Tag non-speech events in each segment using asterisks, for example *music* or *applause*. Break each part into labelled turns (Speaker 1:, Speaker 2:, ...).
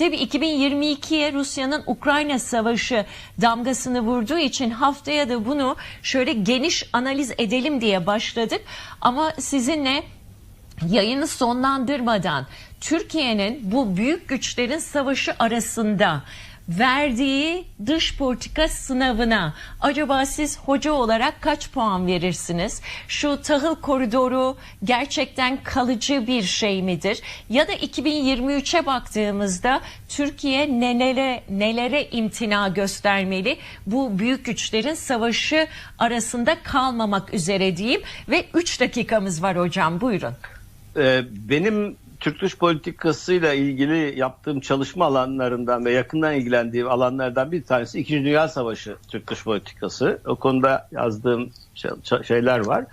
Speaker 1: Tabii 2022'ye Rusya'nın Ukrayna savaşı damgasını vurduğu için haftaya da bunu şöyle geniş analiz edelim diye başladık. Ama sizinle yayını sonlandırmadan Türkiye'nin bu büyük güçlerin savaşı arasında verdiği dış politika sınavına acaba siz hoca olarak kaç puan verirsiniz? Şu tahıl koridoru gerçekten kalıcı bir şey midir? Ya da 2023'e baktığımızda Türkiye nelere nelere imtina göstermeli? Bu büyük güçlerin savaşı arasında kalmamak üzere diyeyim ve 3 dakikamız var hocam buyurun.
Speaker 2: Ee, benim Türk dış politikasıyla ilgili yaptığım çalışma alanlarından ve yakından ilgilendiğim alanlardan bir tanesi İkinci Dünya Savaşı Türk dış politikası. O konuda yazdığım şey- şeyler var.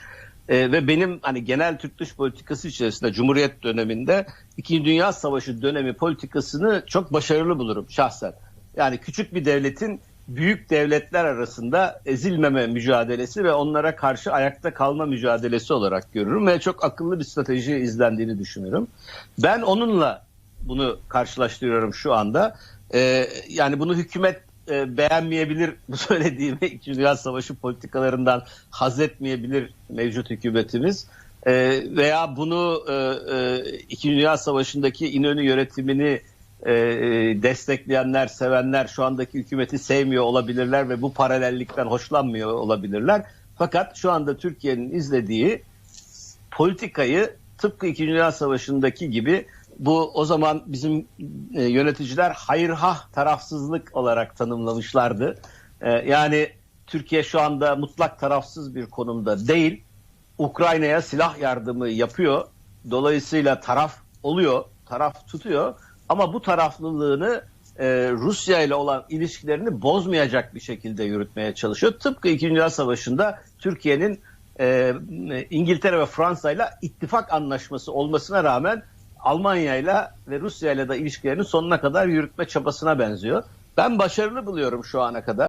Speaker 2: Ee, ve benim hani genel Türk dış politikası içerisinde Cumhuriyet döneminde İkinci Dünya Savaşı dönemi politikasını çok başarılı bulurum şahsen. Yani küçük bir devletin büyük devletler arasında ezilmeme mücadelesi ve onlara karşı ayakta kalma mücadelesi olarak görürüm ve çok akıllı bir strateji izlendiğini düşünüyorum. Ben onunla bunu karşılaştırıyorum şu anda. Ee, yani bunu hükümet e, beğenmeyebilir bu *laughs* söylediğimi İkinci Dünya Savaşı politikalarından haz etmeyebilir mevcut hükümetimiz. Ee, veya bunu e, e, İkinci Dünya Savaşı'ndaki İnönü yönetimini e, destekleyenler, sevenler şu andaki hükümeti sevmiyor olabilirler ve bu paralellikten hoşlanmıyor olabilirler. Fakat şu anda Türkiye'nin izlediği politikayı tıpkı İkinci Dünya Savaşı'ndaki gibi bu o zaman bizim e, yöneticiler hayırhah tarafsızlık olarak tanımlamışlardı. E, yani Türkiye şu anda mutlak tarafsız bir konumda değil. Ukrayna'ya silah yardımı yapıyor. Dolayısıyla taraf oluyor, taraf tutuyor. Ama bu taraflılığını e, Rusya ile olan ilişkilerini bozmayacak bir şekilde yürütmeye çalışıyor. Tıpkı İkinci Dünya Savaşı'nda Türkiye'nin e, İngiltere ve Fransa ile ittifak anlaşması olmasına rağmen Almanya ile ve Rusya ile de ilişkilerini sonuna kadar yürütme çabasına benziyor. Ben başarılı buluyorum şu ana kadar.